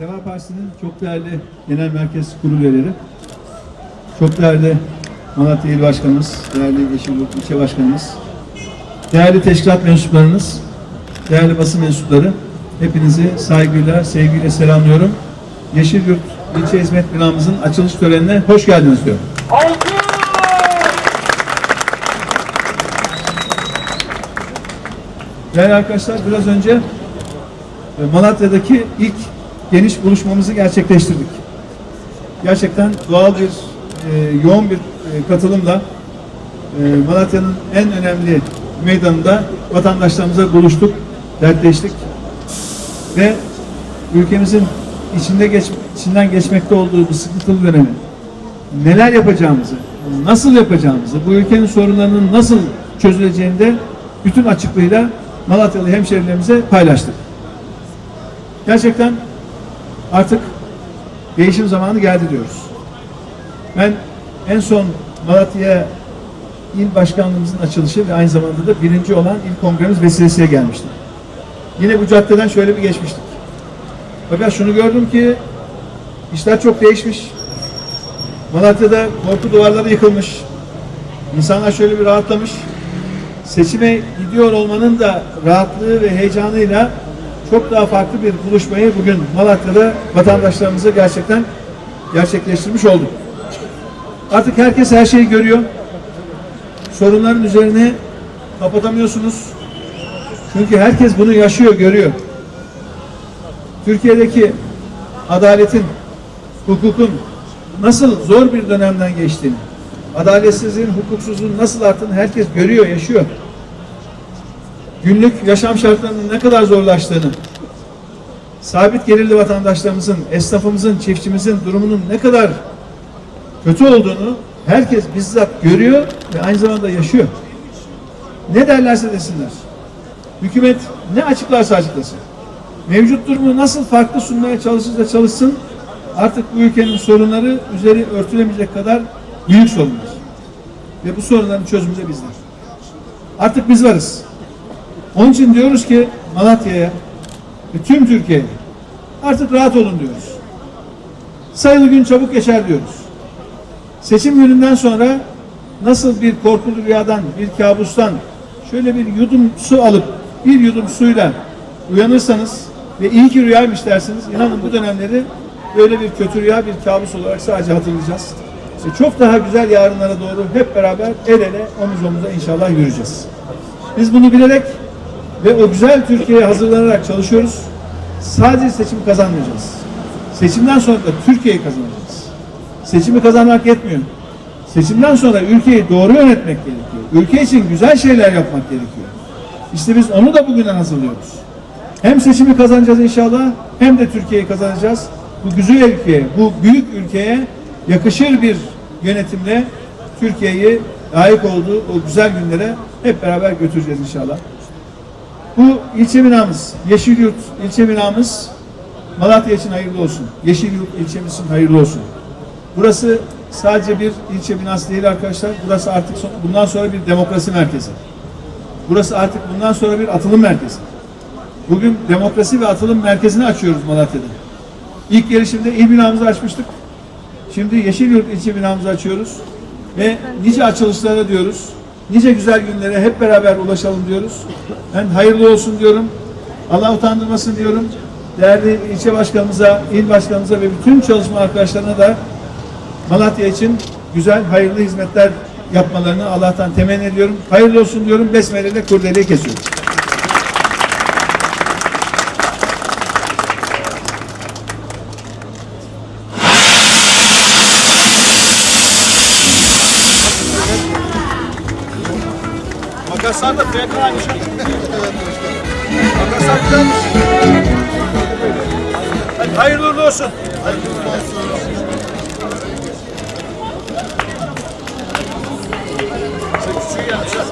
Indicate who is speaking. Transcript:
Speaker 1: Deva Partisi'nin çok değerli genel merkez kurulu üyeleri, çok değerli Malatya İl Başkanımız, değerli Yeşilyurt İlçe Başkanımız, değerli teşkilat mensuplarınız, değerli basın mensupları, hepinizi saygıyla, sevgiyle selamlıyorum. Yeşilyurt İlçe Hizmet Binamızın açılış törenine hoş geldiniz diyorum. Değerli arkadaşlar biraz önce Malatya'daki ilk geniş buluşmamızı gerçekleştirdik. Gerçekten doğal bir, e, yoğun bir e, katılımla e, Malatya'nın en önemli meydanında vatandaşlarımıza buluştuk, dertleştik ve ülkemizin içinde geç, içinden geçmekte olduğu bu sıkıntılı dönemi neler yapacağımızı, nasıl yapacağımızı, bu ülkenin sorunlarının nasıl çözüleceğini de bütün açıklığıyla Malatyalı hemşerilerimize paylaştık. Gerçekten artık değişim zamanı geldi diyoruz. Ben en son Malatya İl Başkanlığımızın açılışı ve aynı zamanda da birinci olan il kongremiz vesilesiyle gelmiştim. Yine bu caddeden şöyle bir geçmiştik. Fakat şunu gördüm ki işler çok değişmiş. Malatya'da korku duvarları yıkılmış. İnsanlar şöyle bir rahatlamış. Seçime gidiyor olmanın da rahatlığı ve heyecanıyla çok daha farklı bir buluşmayı bugün Malatya'da vatandaşlarımıza gerçekten gerçekleştirmiş olduk. Artık herkes her şeyi görüyor. Sorunların üzerine kapatamıyorsunuz. Çünkü herkes bunu yaşıyor, görüyor. Türkiye'deki adaletin, hukukun nasıl zor bir dönemden geçtiğini, adaletsizliğin, hukuksuzluğun nasıl arttığını herkes görüyor, yaşıyor. Günlük yaşam şartlarının ne kadar zorlaştığını, sabit gelirli vatandaşlarımızın, esnafımızın, çiftçimizin durumunun ne kadar kötü olduğunu herkes bizzat görüyor ve aynı zamanda yaşıyor. Ne derlerse desinler. Hükümet ne açıklarsa açıklasın. Mevcut durumu nasıl farklı sunmaya çalışırsa çalışsın artık bu ülkenin sorunları üzeri örtülemeyecek kadar büyük sorunlar. Ve bu sorunların çözümü de bizler. Artık biz varız. Onun için diyoruz ki Malatya'ya ve tüm Türkiye'ye artık rahat olun diyoruz. Sayılı gün çabuk geçer diyoruz. Seçim gününden sonra nasıl bir korkulu rüyadan, bir kabustan şöyle bir yudum su alıp bir yudum suyla uyanırsanız ve iyi ki rüyaymış dersiniz. İnanın bu dönemleri böyle bir kötü rüya, bir kabus olarak sadece hatırlayacağız. İşte çok daha güzel yarınlara doğru hep beraber el ele, omuz omuza inşallah yürüyeceğiz. Biz bunu bilerek ve o güzel Türkiye'ye hazırlanarak çalışıyoruz. Sadece seçimi kazanmayacağız. Seçimden sonra da Türkiye'yi kazanacağız. Seçimi kazanmak yetmiyor. Seçimden sonra ülkeyi doğru yönetmek gerekiyor. Ülke için güzel şeyler yapmak gerekiyor. İşte biz onu da bugünden hazırlıyoruz. Hem seçimi kazanacağız inşallah hem de Türkiye'yi kazanacağız. Bu güzel ülkeye, bu büyük ülkeye yakışır bir yönetimle Türkiye'yi layık olduğu o güzel günlere hep beraber götüreceğiz inşallah. Bu ilçe binamız, Yeşilyurt ilçe binamız Malatya için hayırlı olsun. Yeşilyurt ilçemiz için hayırlı olsun. Burası sadece bir ilçe binası değil arkadaşlar. Burası artık son- bundan sonra bir demokrasi merkezi. Burası artık bundan sonra bir atılım merkezi. Bugün demokrasi ve atılım merkezini açıyoruz Malatya'da. İlk gelişimde il binamızı açmıştık. Şimdi Yeşilyurt ilçe binamızı açıyoruz. Ve nice açılışlara diyoruz. Nice güzel günlere hep beraber ulaşalım diyoruz. Ben hayırlı olsun diyorum. Allah utandırmasın diyorum. Değerli ilçe başkanımıza, il başkanımıza ve bütün çalışma arkadaşlarına da Malatya için güzel, hayırlı hizmetler yapmalarını Allah'tan temenni ediyorum. Hayırlı olsun diyorum. Besmele ile kurdeleyi kesiyorum. Makaslar da fiyatı aynı şey. Makaslar güzelmiş. Hadi hayırlı uğurlu olsun. Şu küçüğü yapmışlar.